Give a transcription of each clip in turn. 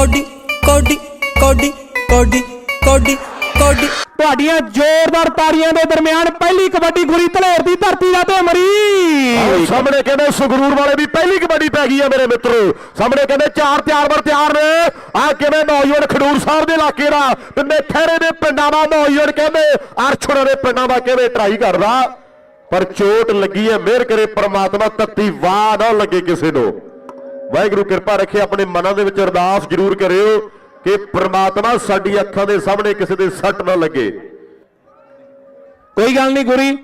Cody ਕੋਡੀ ਕੋਡੀ ਕੋਡੀ ਕੋਡੀ ਕੋਡੀ। ਤੁਹਾਡੀਆਂ ਜ਼ੋਰਦਾਰ ਤਾੜੀਆਂ ਦੇ ਦਰਮਿਆਨ ਪਹਿਲੀ ਕਬੱਡੀ ਗੁਰੀ ਧਲੇਰ ਦੀ ਧਰਤੀ ਦਾ ਤੇ ਮਰੀ ਸਾਹਮਣੇ ਕਹਿੰਦੇ ਸੰਗਰੂਰ ਵਾਲੇ ਵੀ ਪਹਿਲੀ ਕਬੱਡੀ ਪੈ ਗਈ ਆ ਮੇਰੇ ਮਿੱਤਰੋ। ਸਾਹਮਣੇ ਕਹਿੰਦੇ ਚਾਰ ਤਿਆਰ ਬਰ ਤਿਆਰ ਨੇ। ਆ ਕਿਵੇਂ ਨੌਜਵਾਨ ਖਡੂਰ ਸਾਹਿਬ ਦੇ ਇਲਾਕੇ ਦਾ ਪਿੰਡੇ ਖਹਿਰੇ ਦੇ ਪਿੰਡਾਂ ਦਾ ਨੌਜਵਾਨ ਕਹਿੰਦੇ ਅਰਛੜ ਦੇ ਪਿੰਡਾਂ ਦਾ ਕਿਵੇਂ ਟਰਾਈ ਕਰਦਾ। ਪਰ ਚੋਟ ਲੱਗੀ ਹੈ ਮਿਹਰ ਕਰੇ ਪ੍ਰਮਾਤਮਾ ਤੱਤੀ ਵਾਹ ਨਾ ਲੱਗੇ ਕਿਸੇ ਨੂੰ। ਵਾਹਿਗੁਰੂ ਕਿਰਪਾ ਰੱਖੇ, ਆਪਣੇ ਮਨਾਂ ਦੇ ਵਿੱਚ ਅਰਦਾਸ ਜ਼ਰੂਰ ਕਰਿਓ ਕਿ ਪ੍ਰਮਾਤਮਾ ਸਾਡੀ ਅੱਖਾਂ ਦੇ ਸਾਹਮਣੇ ਕਿਸੇ ਦੇ ਸੱਟ ਨਾ ਲੱਗੇ। ਕੋਈ ਗੱਲ ਨਹੀਂ ਗੁਰੀ,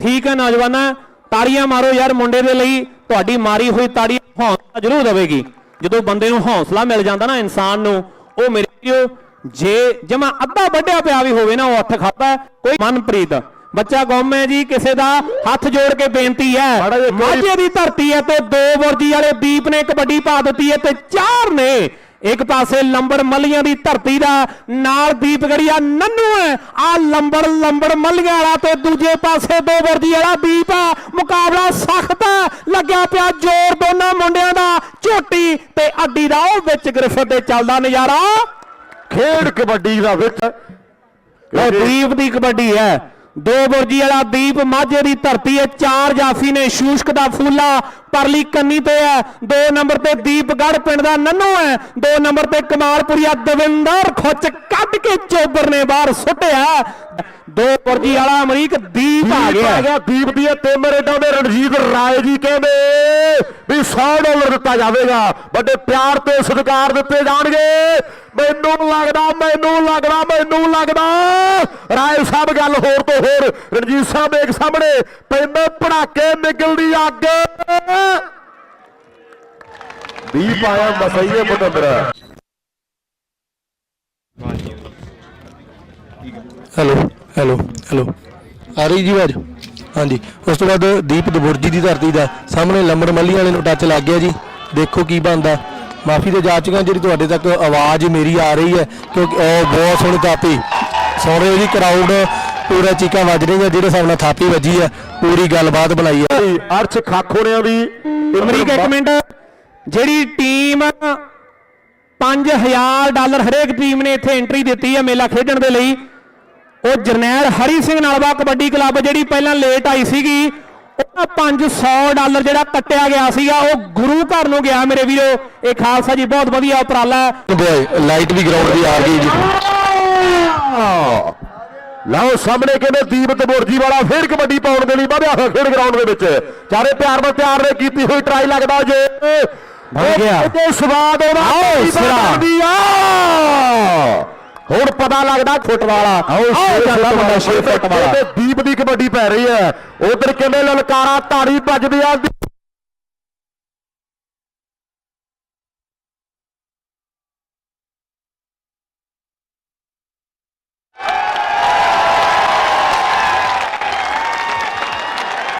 ਠੀਕ ਹੈ ਨੌਜਵਾਨਾਂ, ਤਾੜੀਆਂ ਮਾਰੋ ਯਾਰ ਮੁੰਡੇ ਦੇ ਲਈ, ਤੁਹਾਡੀ ਮਾਰੀ ਹੋਈ ਤਾੜੀ ਹੌਸਲਾ ਜ਼ਰੂਰ ਦੇਵੇਗੀ। ਜਦੋਂ ਬੰਦੇ ਨੂੰ ਹੌਸਲਾ ਮਿਲ ਜਾਂਦਾ ਨਾ ਇਨਸਾਨ ਨੂੰ, ਉਹ ਮੇਰੇ ਜੇ ਜਮਾ ਅੱਧਾ ਵੱਡਿਆ ਪਿਆ ਵੀ ਹੋਵੇ ਨਾ, ਉਹ ਹੱਥ ਖਾਦਾ ਕੋਈ ਮਨਪ੍ਰੀਤ। ਬੱਚਾ ਗੁੰਮ ਹੈ ਜੀ ਕਿਸੇ ਦਾ ਹੱਥ ਜੋੜ ਕੇ ਬੇਨਤੀ ਹੈ। ਮਾਝੇ ਦੀ ਧਰਤੀ ਹੈ ਤੇ ਦੋ ਵਰਜੀ ਵਾਲੇ ਦੀਪ ਨੇ ਕਬੱਡੀ ਪਾ ਦਿੱਤੀ ਹੈ ਤੇ ਚਾਰ ਨੇ ਇੱਕ ਪਾਸੇ ਲੰਬੜ ਮੱਲੀਆਂ ਦੀ ਧਰਤੀ ਦਾ ਨਾਲ ਦੀਪਗੜੀਆ ਨੰਨੂ ਹੈ। ਆ ਲੰਬੜ ਲੰਬੜ ਮੱਲੀਆਂ ਵਾਲਾ ਤੇ ਦੂਜੇ ਪਾਸੇ ਦੋ ਵਰਦੀ ਵਾਲਾ ਦੀਪ ਆ ਮੁਕਾਬਲਾ ਸਖਤ ਹੈ। ਲੱਗਿਆ ਪਿਆ ਜ਼ੋਰ ਦੋਨਾਂ ਮੁੰਡਿਆਂ ਦਾ। ਝੋਟੀ ਤੇ ਅੱਡੀ ਦਾ ਉਹ ਵਿੱਚ ਗ੍ਰਿਫਤ ਤੇ ਚੱਲਦਾ ਨਜ਼ਾਰਾ। ਖੇਡ ਕਬੱਡੀ ਦਾ ਵਿੱਚ। ਉਹ ਦੀਪ ਦੀ ਕਬੱਡੀ ਹੈ। ਦੋ ਬੁਰਜੀ ਵਾਲਾ ਦੀਪ ਮਾਝੇ ਦੀ ਧਰਤੀ ਹੈ। ਚਾਰ ਜਾਫੀ ਨੇ ਸ਼ੂਸ਼ਕ ਦਾ ਫੂਲਾ, ਪਰਲੀ ਕੰਨੀ ਤੇ ਹੈ। ਦੋ ਨੰਬਰ ਤੇ ਦੀਪਗੜ ਪਿੰਡ ਦਾ ਨੰਨੂ ਹੈ। ਦੋ ਨੰਬਰ ਤੇ ਕਮਾਲਪੁਰੀਆ ਦਵਿੰਦਰ ਖੁੱਚ ਕੱਢ ਕੇ ਚੋਬਰ ਨੇ ਬਾਹਰ ਸੁੱਟਿਆ। ਦੋ ਬੁਰਜੀ ਵਾਲਾ ਅਮਰੀਕ ਦੀਪ ਆ ਗਿਆ। ਆ ਗਿਆ ਦੀਪ ਦੀ ਤੇ ਮਰੇਡਾ ਦੇ ਰਣਜੀਤ ਰਾਏ ਜੀ ਕਹਿੰਦੇ ਵੀ 100 ਡਾਲਰ ਦਿੱਤਾ ਜਾਵੇਗਾ। ਵੱਡੇ ਪਿਆਰ ਤੇ ਸਤਿਕਾਰ ਦਿੱਤੇ ਜਾਣਗੇ। ਮੈਨੂੰ ਲੱਗਦਾ ਮੈਨੂੰ ਲੱਗਦਾ ਮੈਨੂੰ ਲੱਗਦਾ ਰਾਏ ਸਾਹਿਬ ਗੱਲ ਹੋਰ ਤੋਂ ਹੋਰ। ਰਣਜੀਤ ਸਾਹਿਬ ਇੱਕ ਸਾਹਮਣੇ ਪੈਂਦੇ ਪੜਾਕੇ ਨਿਕਲਦੀ ਅੱਗ। ਦੀਪ ਆਇਆ ਮਸਈਏ ਮੁੰਡਾ ਹੈਲੋ ਹੈਲੋ ਹੈਲੋ। ਆ ਰਹੀ ਜੀ ਆਵਾਜ਼? ਹਾਂਜੀ। ਉਸ ਤੋਂ ਬਾਅਦ ਦੀਪ ਦਬੁਰਜੀ ਦੀ ਧਰਤੀ ਦਾ ਸਾਹਮਣੇ ਲੰਬੜ ਮੱਲੀ ਵਾਲੇ ਨੂੰ ਟੱਚ ਲੱਗ ਗਿਆ ਜੀ। ਦੇਖੋ ਕੀ ਬਣਦਾ। ਮਾਫੀ ਦੇ ਜਾਚਕਾਂ ਜਿਹੜੀ ਤੁਹਾਡੇ ਤੱਕ ਆਵਾਜ਼ ਮੇਰੀ ਆ ਰਹੀ ਹੈ ਕਿਉਂਕਿ ਉਹ ਬਹੁਤ ਸੋਹਣੀ ਥਾਪੀ। ਹੋ ਜੀ ਕਰਾਊਡ ਪੂਰਾ ਚੀਕਾਂ ਵੱਜ ਰਹੀਆਂ ਜਿਹੜੇ ਹਿਸਾਬ ਨਾਲ ਥਾਪੀ ਵੱਜੀ ਹੈ ਪੂਰੀ ਗੱਲਬਾਤ ਬਣਾਈ ਹੈ। ਅਰਸ਼ ਖਾਖੋਣਿਆਂ ਦੀ ਅਮਰੀਕ ਇੱਕ ਮਿੰਟ। ਜਿਹੜੀ ਟੀਮ 5000 ਡਾਲਰ ਹਰੇਕ ਟੀਮ ਨੇ ਇੱਥੇ ਐਂਟਰੀ ਦਿੱਤੀ ਹੈ ਮੇਲਾ ਖੇਡਣ ਦੇ ਲਈ। ਉਹ ਜਰਨੈਲ ਹਰੀ ਸਿੰਘ ਨਲਵਾ ਕਬੱਡੀ ਕਲੱਬ ਜਿਹੜੀ ਪਹਿਲਾਂ ਲੇਟ ਆਈ ਸੀਗੀ, ਉਹਦਾ 500 ਡਾਲਰ ਜਿਹੜਾ ਕੱਟਿਆ ਗਿਆ ਸੀਗਾ, ਉਹ ਗੁਰੂ ਘਰ ਨੂੰ ਗਿਆ ਮੇਰੇ ਵੀਰੋ। ਇਹ ਖਾਲਸਾ ਜੀ, ਬਹੁਤ ਵਧੀਆ ਉਪਰਾਲਾ ਹੈ। ਬੋਏ ਲਾਈਟ ਵੀ ਗਰਾਊਂਡ ਦੀ ਆ ਗਈ ਜੀ। ਲਓ, ਸਾਹਮਣੇ ਕਹਿੰਦੇ ਦੀਪ ਤਬੋਰਜੀ ਵਾਲਾ ਫੇਰ ਕਬੱਡੀ ਪਾਉਣ ਦੇ ਲਈ ਵਧਿਆ ਹੋਇਆ ਖੇਡ ਗਰਾਊਂਡ ਦੇ ਵਿੱਚ। ਚਾਰੇ ਪਿਆਰ ਨਾਲ ਪਿਆਰ ਨੇ, ਕੀਤੀ ਹੋਈ ਟਰਾਈ ਲੱਗਦਾ ਜੇ। ਬਣ ਗਿਆ। ਤੇ ਸਵਾਦ ਆਉਂਦਾ ਆਓ, ਸਿਰਾ। ਹੁਣ ਪਤਾ ਲੱਗਦਾ ਫੁੱਟ ਵਾਲਾ ਆਓ, ਜਾਂਦਾ ਵਾਲਾ, ਛੇ ਫੁੱਟ ਵਾਲਾ। ਕਹਿੰਦੇ ਦੀਪ ਦੀ ਕਬੱਡੀ ਪੈ ਰਹੀ ਹੈ। ਉਧਰ ਕਹਿੰਦੇ ਲਲਕਾਰਾ ਧਾੜੀ ਵੱਜਦੀ ਆ।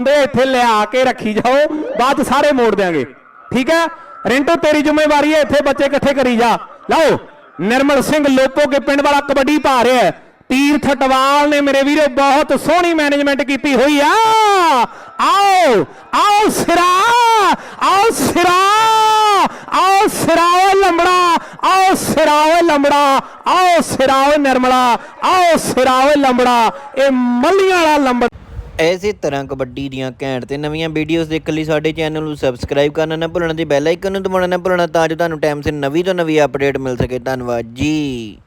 ਦੇ ਇੱਥੇ ਲਿਆ ਕੇ ਰੱਖੀ ਜਾਓ। ਬਾਅਦ ਸਾਰੇ ਮੋੜ ਦਿਆਂਗੇ। ਠੀਕ ਹੈ? ਰਿੰਟੋ, ਤੇਰੀ ਜ਼ਿੰਮੇਵਾਰੀ ਹੈ, ਇੱਥੇ ਬੱਚੇ ਇਕੱਠੇ ਕਰੀ ਜਾ। ਲਓ, ਨਿਰਮਲ ਸਿੰਘ ਲੋਪੋ ਕੇ ਪਿੰਡ ਵਾਲਾ ਕਬੱਡੀ ਪਾ ਰਿਹਾ ਹੈ। ਤੀਰਥ ਟਵਾਲ ਨੇ ਮੇਰੇ ਵੀਰੋ, ਬਹੁਤ ਸੋਹਣੀ ਮੈਨੇਜਮੈਂਟ ਕੀਤੀ ਹੋਈ ਆ। ਆਓ ਆਓ ਸਿਰਾ ਆਓ ਸਿਰਾ, ਆਓ ਸਿਰਾਓ ਲੰਬੜਾ, ਆਓ ਸਿਰਾਓ ਲੰਬੜਾ, ਆਓ ਸਿਰਾਓ ਨਿਰਮਲਾ, ਆਓ ਸਿਰਾਓ ਲੰਬੜਾ। ਇਹ ਮੱਲੀਆਂ ਵਾਲਾ ਲੰਬੜਾ। ਐਸੇ ਤਰ੍ਹਾਂ ਕਬੱਡੀ ਦੀਆਂ ਘੈਂਟ ਤੇ ਨਵੀਆਂ ਵੀਡੀਓਜ਼ ਦੇਖਣ ਲਈ ਸਾਡੇ ਚੈਨਲ ਨੂੰ ਸਬਸਕ੍ਰਾਈਬ ਕਰਨਾ ਨਾ ਭੁੱਲਣਾ ਤੇ ਬੈਲ ਆਈਕਨ ਨੂੰ ਦਬਾਉਣਾ ਨਾ ਭੁੱਲਣਾ ਤਾਂ ਜੋ ਤੁਹਾਨੂੰ ਟਾਈਮ ਸਿਰ ਨਵੀਂ ਤੋਂ ਨਵੀਂ ਅਪਡੇਟ ਮਿਲ ਸਕੇ। ਧੰਨਵਾਦ ਜੀ।